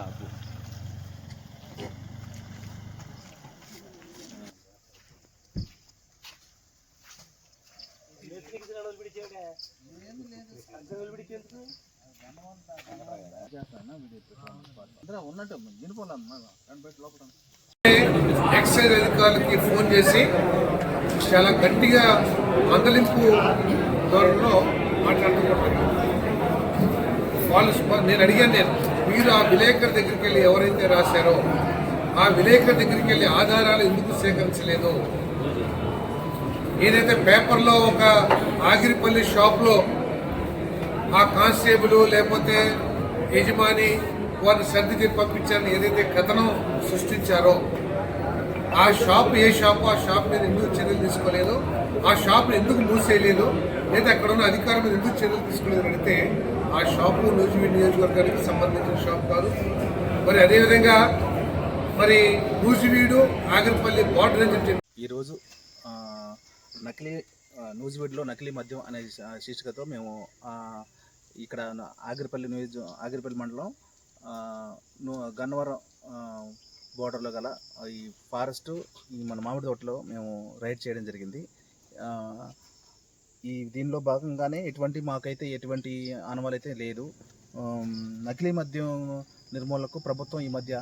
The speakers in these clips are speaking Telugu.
నాకు. ఎక్సైజ్ అధికారులకి ఫోన్ చేసి చాలా గట్టిగా మందలింపు ధోరణిలో మాట్లాడుతున్నారు. వాళ్ళు నేను అడిగాను నేను. మీరు ఆ విలేకరు దగ్గరికి వెళ్ళి ఎవరైతే రాశారో ఆ విలేకరు దగ్గరికి వెళ్ళి ఆధారాలు ఎందుకు సేకరించలేదు? ఏదైతే పేపర్లో ఒక ఆగిరిపల్లి షాప్లో ఆ కానిస్టేబుల్ లేకపోతే యజమాని వారిని సర్దికి పంపించారని ఏదైతే కథనం సృష్టించారో ఆ షాప్ ఏ షాపు ఆ షాప్ మీద ఎందుకు చర్యలు తీసుకోలేదు? ఆ షాప్ ఎందుకు మూసేయలేదు? లేదా అక్కడ ఉన్న అధికారుల మీద ఎందుకు చర్యలు తీసుకోలేదు అడిగితే ఆ షాపు నూజివీడ్ నియోజకవర్గానికి సంబంధించిన షాప్ కాదు. మరి అదేవిధంగా మరి నూజివీడు ఆగిరిపల్లి బార్డర్ అని చెప్పి ఈరోజు నకిలీ నూజివీడ్లో నకిలీ మద్యం అనే శీర్షికతో మేము ఇక్కడ ఆగిరిపల్లి నియోజ ఆగిరిపల్లి మండలం గన్నవరం బోర్డర్లో గల ఈ ఫారెస్ట్ ఈ మన మామిడి తోటలో మేము రైడ్ చేయడం జరిగింది. ఈ దీనిలో భాగంగానే ఎటువంటి మాకైతే ఎటువంటి అనుమతి అయితే లేదు నకిలీ మద్యం నిర్మూలనకు ప్రభుత్వం ఈ మధ్య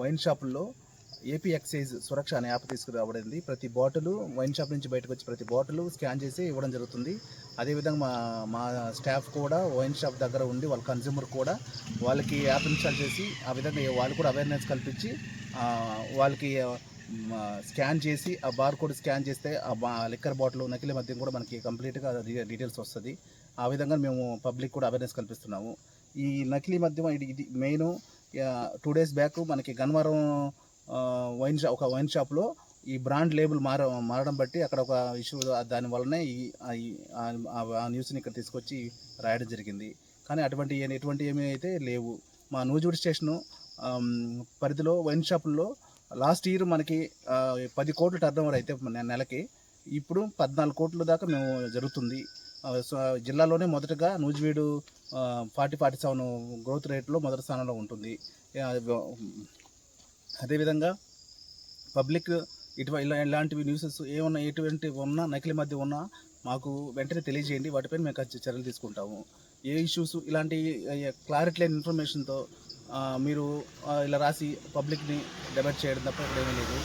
వైన్ షాపుల్లో ఏపీ ఎక్సైజ్ సురక్ష అనే యాప్ తీసుకురావడింది ప్రతి బాటిల్ వైన్ షాప్ నుంచి బయటకు వచ్చి ప్రతి బాటిల్ స్కాన్ చేసి ఇవ్వడం జరుగుతుంది. అదేవిధంగా మా మా స్టాఫ్ కూడా వైన్ షాప్ దగ్గర ఉండి వాళ్ళ కన్జ్యూమర్ కూడా వాళ్ళకి యాప్ ఇన్స్టాల్ చేసి ఆ విధంగా వాళ్ళు కూడా అవేర్నెస్ కల్పించి వాళ్ళకి స్కాన్ చేసి ఆ బార్ కోడ్ స్కాన్ చేస్తే ఆ బా లిక్కర్ బాటిల్ నకిలీ మద్యం కూడా మనకి కంప్లీట్గా డీటెయిల్స్ వస్తుంది. ఆ విధంగా మేము పబ్లిక్ కూడా అవేర్నెస్ కల్పిస్తున్నాము. ఈ నకిలీ మద్యం ఇది ఇది మెయిన్ టూ డేస్ బ్యాక్ మనకి గన్వరం వైన్ షాప్ ఒక వైన్ షాప్లో ఈ బ్రాండ్ లేబుల్ మార మారడం బట్టి అక్కడ ఒక ఇష్యూ దాని వల్లనే ఈ ఆ- న్యూస్ని ఇక్కడ తీసుకొచ్చి రాయడం జరిగింది. కానీ అటువంటి ఎటువంటి ఏమీ అయితే లేవు. మా నూజివీడు స్టేషను పరిధిలో వైన్ షాపుల్లో లాస్ట్ ఇయర్ మనకి పది కోట్ల టర్న్ ఓవర్ అయితే నెలకి ఇప్పుడు పద్నాలుగు కోట్ల దాకా మేము జరుగుతుంది. సో జిల్లాలోనే మొదటగా Nuzvid forty forty seven growth రేట్లో మొదటి స్థానంలో ఉంటుంది. అదేవిధంగా పబ్లిక్ ఇటు ఇలా ఇలాంటివి న్యూసెస్ ఏమన్నా ఎటువంటి ఉన్నా నకిలీ మధ్య ఉన్నా మాకు వెంటనే తెలియజేయండి. వాటిపైన మేము చర్యలు తీసుకుంటాము. ఏ ఇష్యూస్ ఇలాంటి క్లారిటీ లేని ఇన్ఫర్మేషన్తో మీరు ఇలా రాసి పబ్లిక్ని డెబెట్ చేయడం తప్ప ఇక్కడ ఏమీ లేదు.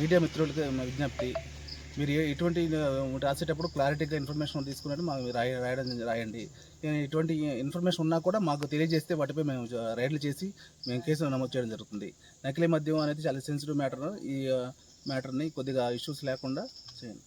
మీడియా మిత్రులకి విజ్ఞప్తి? మీరు ఎటువంటి ఇటువంటి రాసేటప్పుడు క్లారిటీగా ఇన్ఫర్మేషన్ తీసుకున్నట్టు మాకు రాయ రాయడం రాయండి. ఇటువంటి ఇన్ఫర్మేషన్ ఉన్నా కూడా మాకు తెలియజేస్తే వాటిపై మేము రైడ్లు చేసి మేము కేసు నమోదు చేయడం జరుగుతుంది. నకిలీ మద్యం అనేది చాలా సెన్సిటివ్ మ్యాటర్ ఈ మ్యాటర్ని కొద్దిగా ఇష్యూస్ లేకుండా చేయండి.